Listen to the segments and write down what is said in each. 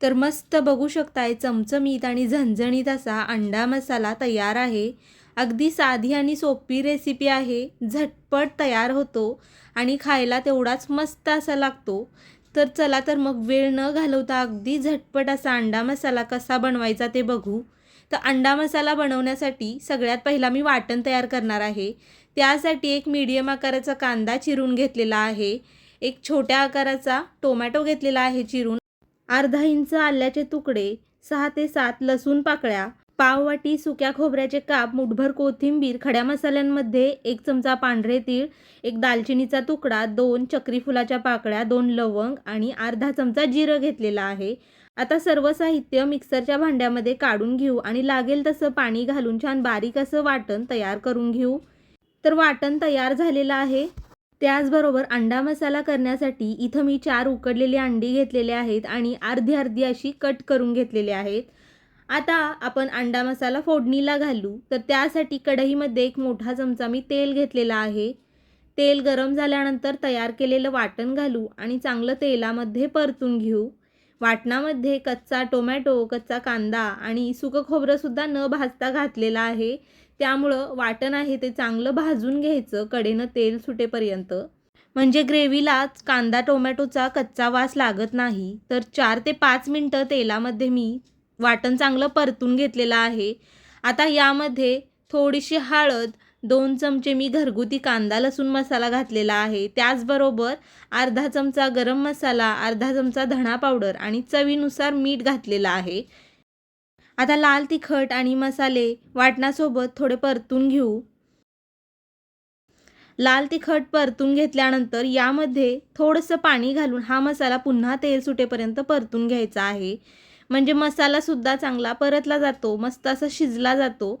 तर मस्त बघू शकताय चमचमीत आणि झणझणीत असा अंडा मसाला तयार आहे. अगदी साधी आणि सोपी रेसिपी आहे. झटपट तयार होतो आणि खायला तेवढाच मस्त असा लागतो. तर चला तर मग वेळ न घालवता अगदी झटपट असा अंडा मसाला कसा बनवायचा ते बघू. तर अंडा मसाला बनवण्यासाठी सगळ्यात पहिला मी वाटण तयार करणार आहे. त्यासाठी एक मीडियम आकाराचा कांदा चिरून घेतलेला आहे. एक छोट्या आकाराचा टोमॅटो घेतलेला आहे चिरून. अर्धा इंच आल्याचे तुकडे सहा ते सात लसूण पाकळ्या पाववाटी सुक्या खोबऱ्याचे काप मुठभर कोथिंबीर खड्या मसाल्यांमध्ये एक चमचा पांढरे तीळ एक दालचिनीचा तुकडा दोन चक्री फुलाच्या पाकळ्या दोन लवंग आणि अर्धा चमचा जिरं घेतलेला आहे. आता सर्व साहित्य मिक्सरच्या भांड्यामध्ये काढून घेऊ आणि लागेल तसं पाणी घालून छान बारीक असं वाटण तयार करून घेऊ. तर वाटण तयार झालेलं आहे. त्याचबरोबर अंडा मसाला करण्यासाठी इथं मी चार उकडलेली अंडी घेतलेले आहेत आणि अर्धी अर्धी अशी कट करून घेतलेली आहेत. आता आपण अंडा मसाला फोडणीला घालू. तर त्यासाठी कढईमध्ये एक मोठा चमचा मी तेल घेतलेला आहे. तेल गरम झाल्यानंतर तयार केलेलं वाटण घालू आणि चांगलं तेलामध्ये परतून घेऊ. वाटणामध्ये कच्चा टोमॅटो कच्चा कांदा आणि सुकं खोबरंसुद्धा न भाजता घातलेलं आहे. त्यामुळं वाटण आहे ते चांगलं भाजून घ्यायचं कडेनं तेल सुटेपर्यंत. म्हणजे ग्रेव्हीला कांदा टोमॅटोचा कच्चा वास लागत नाही तर चार ते पाच मिनटं तेलामध्ये मी वाटण चांगलं परतून घेतलेलं आहे. आता यामध्ये थोडीशी हळद दोन चमचे मी घरगुती कांदा लसूण मसाला घातलेला आहे. त्याचबरोबर अर्धा चमचा गरम मसाला अर्धा चमचा धणा पावडर आणि चवीनुसार मीठ घातलेलं आहे. आता लाल तिखट आणि मसाले वाटणासोबत थोडे परतून घेऊ. लाल तिखट परतून घेतल्यानंतर यामध्ये थोडंसं पाणी घालून हा मसाला पुन्हा तेल सुटेपर्यंत परतून घ्यायचा आहे. म्हणजे मसालासुद्धा चांगला परतला जातो मस्त असा शिजला जातो.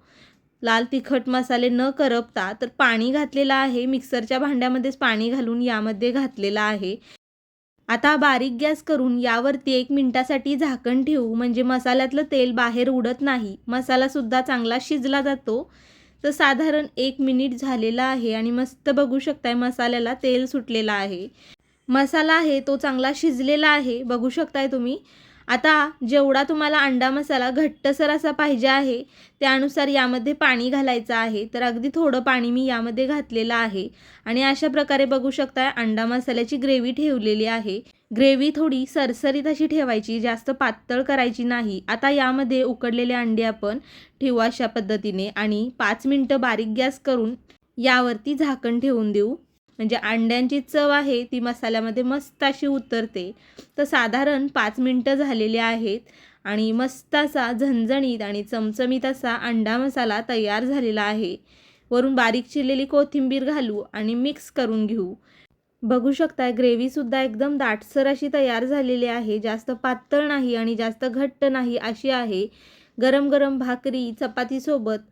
लाल तिखट मसाले न करपता तर पाणी घातलेलं आहे मिक्सरच्या भांड्यामध्येच पाणी घालून यामध्ये घातलेलं आहे. आता बारीक गॅस करून यावरती एक मिनटासाठी झाकण ठेवू. म्हणजे मसाल्यातलं तेल बाहेर उडत नाही. मसालासुद्धा चांगला शिजला जातो. तर साधारण एक मिनिट झालेला आहे आणि मस्त बघू शकताय मसाल्याला तेल सुटलेलं आहे. मसाला आहे तो चांगला शिजलेला आहे. बघू शकताय तुम्ही. आता जेवढा तुम्हाला अंडा मसाला घट्टसर असा पाहिजे आहे त्यानुसार यामध्ये पाणी घालायचं आहे. तर अगदी थोडं पाणी मी यामध्ये घातलेलं आहे. आणि अशा प्रकारे बघू शकता अंडा मसाल्याची ग्रेव्ही ठेवलेली आहे. ग्रेव्ही थोडी सरसरीत अशी ठेवायची जास्त पातळ करायची नाही. आता यामध्ये उकडलेले अंडे आपण ठेवू अशा पद्धतीने. आणि पाच मिनटं बारीक गॅस करून यावरती झाकण ठेवून देऊ. म्हणजे अंड्यांची चव आहे ती मसाल्यामध्ये मस्त अशी उतरते. तर साधारण पाच मिनटं झालेली आहेत आणि मस्त असा झणझणीत आणि चमचमीत असा अंडा मसाला तयार झालेला आहे. वरून बारीक चिरलेली कोथिंबीर घालू आणि मिक्स करून घेऊ. बघू शकता ग्रेव्हीसुद्धा एकदम दाटसर अशी तयार झालेली आहे. जास्त पातळ नाही आणि जास्त घट्ट नाही अशी आहे. गरम गरम भाकरी चपातीसोबत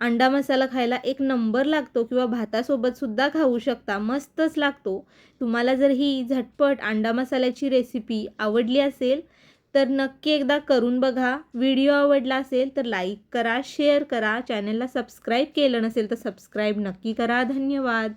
अंडा मसाला खायला एक नंबर लागतो किंवा भातासोबतसुद्धा खाऊ शकता मस्तच लागतो. तुम्हाला जर ही झटपट अंडा मसाल्याची रेसिपी आवडली असेल तर नक्की एकदा करून बघा. व्हिडिओ आवडला असेल तर लाईक करा शेअर करा. चॅनलला सबस्क्राईब केलं नसेल तर सबस्क्राईब नक्की करा. धन्यवाद.